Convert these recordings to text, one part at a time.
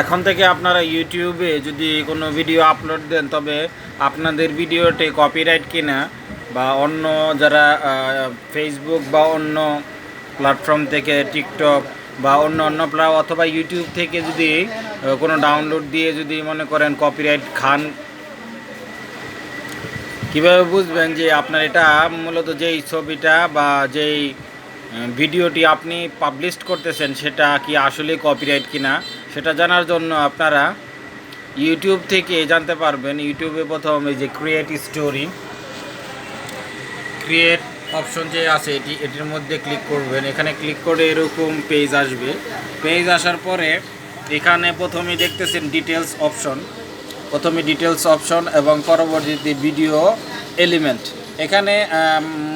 এখন থেকে আপনারা ইউটিউবে যদি কোনো ভিডিও আপলোড দেন, তবে আপনাদের ভিডিওতে কপিরাইট কিনা বা অন্য যারা ফেসবুক বা অন্য প্ল্যাটফর্ম থেকে টিকটক বা অন্য অন্য প্লা অথবা ইউটিউব থেকে যদি কোনো ডাউনলোড দিয়ে যদি মনে করেন কপিরাইট খান, কীভাবে বুঝবেন যে আপনার এটা মূলত যেই ছবিটা বা যেই ভিডিওটি আপনি পাবলিশ করতেছেন, সেটা কি আসলে কপিরাইট কিনা? সেটা জানার জন্য আপনারা ইউটিউব থেকে জানতে পারবেন, ইউটিউবে প্রথম এই যে ক্রিয়েট স্টোরি ক্রিয়েট অপশন যে আছে এটি, এটির মধ্যে ক্লিক করবেন। এখানে ক্লিক করে এরকম পেজ আসবে। পেজ আসার পরে এখানে প্রথমে দেখতেছেন ডিটেলস অপশন প্রথমে ডিটেলস অপশন এবং পরবর্তীতে ভিডিও এলিমেন্ট এখানে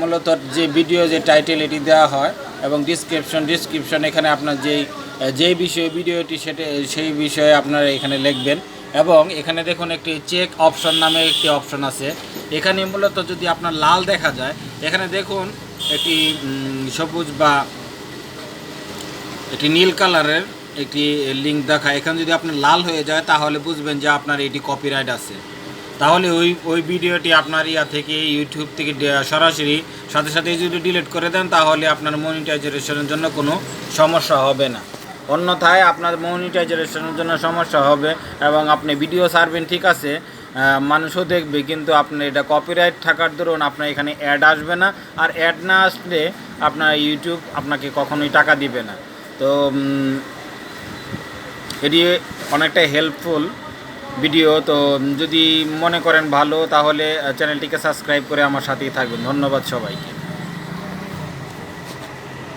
মূলত যে ভিডিও যে টাইটেল এটি দেওয়া হয় এবং ডিসক্রিপশন ডিসক্রিপশন এখানে আপনার যেই যেই বিষয়ে ভিডিওটি সেটা, সেই বিষয়ে আপনারা এখানে লিখবেন। এবং এখানে দেখুন একটি চেক অপশন নামে একটি অপশন আছে। এখানে মূলত যদি আপনার লাল দেখা যায়, এখানে দেখুন একটি সবুজ বা একটি নীল কালারের একটি লিঙ্ক দেখায় এখানে যদি আপনার লাল হয়ে যায়, তাহলে বুঝবেন যে আপনার এটি কপিরাইট আছে। তাহলে ওই ওই ভিডিওটি আপনার ইয়া থেকে ইউটিউব থেকে সরাসরি সাথে সাথে যদি ডিলিট করে দেন, তাহলে আপনার মনিটাইজেশনের জন্য কোনো সমস্যা হবে না। অন্যথায় আপনার মনিটাইজেশনের জন্য সমস্যা হবে এবং আপনি ভিডিও ছাড়বেন, ঠিক আছে? মানুষও দেখবে, কিন্তু আপনার এটা কপিরাইট থাকার দরুন আপনার এখানে অ্যাড আসবে না। আর অ্যাড না আসলে আপনার ইউটিউব আপনাকে কখনোই টাকা দিবে না। তো এটি অনেকটা হেল্পফুল ভিডিও তো যদি মনে করেন ভালো, তাহলে চ্যানেলটিকে সাবস্ক্রাইব করে আমার সাথেই থাকবেন। ধন্যবাদ সবাইকে।